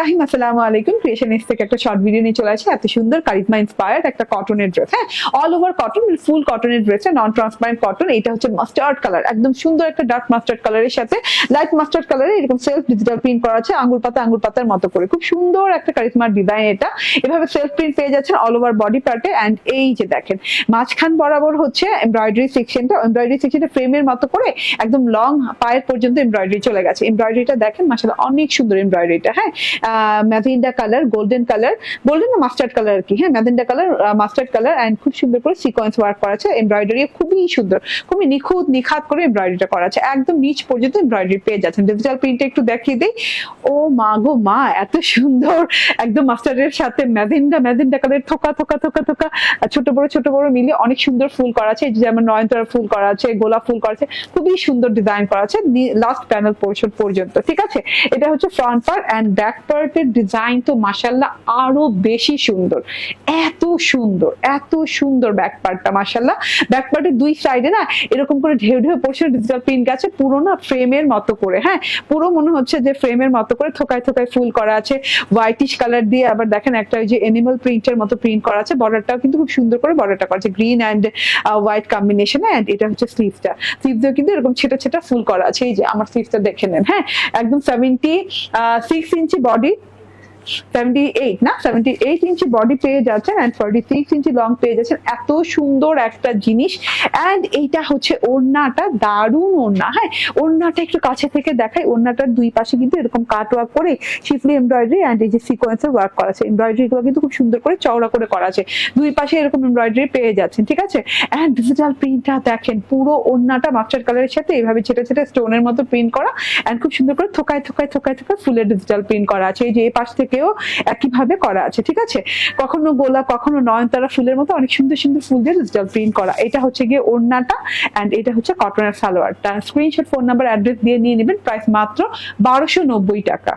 রাহিম, আসসালামু আলাইকুম। থেকে একটা শর্ট চলে এত সুন্দর একটা ড্রেস হ্যাঁ? অল ওভার কটন ফুল কটনের নন কটন এটা হচ্ছে মাস্টার্ড কালার একদম সুন্দর একটা ডার্ক মাস্টার্ড সাথে মাস্টার্ড কালারে এরকম সেলফ ডিজিটাল প্রিন্ট করা আছে, আঙ্গুর পাতা, আঙ্গুর পাতার মতো করে। খুব সুন্দর একটা কারিজমার ডিজাইন এটা। এভাবে সেলফ প্রিন্ট পেয়ে যাচ্ছেন অল ওভার বডি পার্টে অ্যান্ড এই যে দেখেন, মাঝখান বরাবর হচ্ছে এমব্রয়ডারি সেকশনটা এমব্রয়ডারি সেকশনটা ফ্রেমের মতো করে একদম লং পায়ের পর্যন্ত এমব্রয়ডারি চলে গেছে। এমব্রয়ডারিটা দেখেন মাসাল অনেক সুন্দর এমব্রয়ডারিটা হ্যাঁ? Magenta colour golden colour golden mustard colour আর কি হ্যাঁ? Magenta colour mustard colour and খুব সুন্দর করে সিকোয়েন্স ওয়ার্ক করা আছে। এমব্রয়ডারি খুবই সুন্দর, খুবই নিখুঁত, নিখাত করে এমব্রয়ডারিটা করা আছে। একদম নিচ পর্যন্ত এমব্রয়ডারি পেয়ে যাচ্ছেন। ডিজিটাল প্রিন্টে একটু দেখিয়ে দিই। ও মা গো মা, এত সুন্দর! একদম মাস্টার্ডের সাথে ম্যাজেন্ডা ম্যাজেন্ডা কালার থোকা থোকা থোকা থোকা ছোট বড় ছোট বড় মিলে অনেক সুন্দর ফুল করা আছে। যেমন নয়নতারা ফুল করা আছে, গোলাপ ফুল করা আছে। খুবই সুন্দর ডিজাইন করা আছে লাস্ট প্যানেল পোর্শন পর্যন্ত, ঠিক আছে? এটা হচ্ছে ফ্রন্ট পার্ট অ্যান্ড ব্যাক পার্টের ডিজাইন তো মাসাল্লাহ আরও বেশি সুন্দর। এত সুন্দর এত সুন্দর ব্যাক পার্টটা মাসাল্লাহ ব্যাক পার্টের দুই সাইডে না এরকম করে ঢেউ ঢেউ পোর্শন ডিজিটাল প্রিন্ট গেছে, পুরো না ফ্রেমের মতো করে হ্যাঁ? পুরো মনে হচ্ছে যে ফ্রেমের মতো করে থোকায় থোকায় ফুল করা আছে। হোয়াইটিশ কালার দিয়ে আবার দেখেন একটা ওই যে এনিমাল প্রিন্টের মতো প্রিন্ট করা আছে বর্ডারটাও কিন্তু খুব সুন্দর করে বর্ডারটা করা আছে। Green and white combination and এটা হচ্ছে স্লিভসটা স্লিভসেও কিন্তু এরকম ছেটা ছেটা ফুল করা আছে। এই যে আমার স্লিভসটা দেখে নেন হ্যাঁ? একদম seventy six inch body seventy eight না? সেভেন্টি এইট ইঞ্চি বডি পেয়ে যাচ্ছেন অ্যান্ড ফর্টি ইঞ্চি লং পেয়ে যাচ্ছেন। এত সুন্দর একটা জিনিস। অ্যান্ড এইটা হচ্ছে ওড়নাটা, দারুণ ওড়না হ্যাঁ? ওড়নাটা একটু কাছে থেকে দেখাই। ওড়নাটার দুই পাশে কিন্তু এরকম কাট ওয়ার্ক করে শিফলি এমব্রয়ডারি অ্যান্ড এই যে সিকোয়েন্সের ওয়ার্ক করা আছে। এমব্রয়ডারি গুলো কিন্তু খুব সুন্দর করে চওড়া করে করা আছে। দুই পাশে এরকম এমব্রয়ডারি পেয়ে যাচ্ছেন, ঠিক আছে? অ্যান্ড ডিজিটাল প্রিন্টটা দেখেন, পুরো ওড়নাটা মাস্টার কালারের সাথে এইভাবে ছেটে ছেটে স্টোনের মতো প্রিন্ট করা। অ্যান্ড খুব সুন্দর করে থোকায় থোকায় থোকায় থোকায় ফুলের ডিজিটাল প্রিন্ট করা আছে। এই যে এই পাশ থেকেও একইভাবে করা আছে, ঠিক আছে? কখনো গোলাপ, কখনো নয়নতারা ফুলের মতো অনেক সুন্দর সুন্দর ফুল দিয়ে ডিজিটাল প্রিন্ট করা। এটা হচ্ছে গিয়ে ওড়নাটা অ্যান্ড এটা হচ্ছে কটনের সালোয়ারটা স্ক্রিনশট ফোন নাম্বার অ্যাড্রেস দিয়ে নিয়ে নেবেন প্রাইস মাত্র বারোশো টাকা।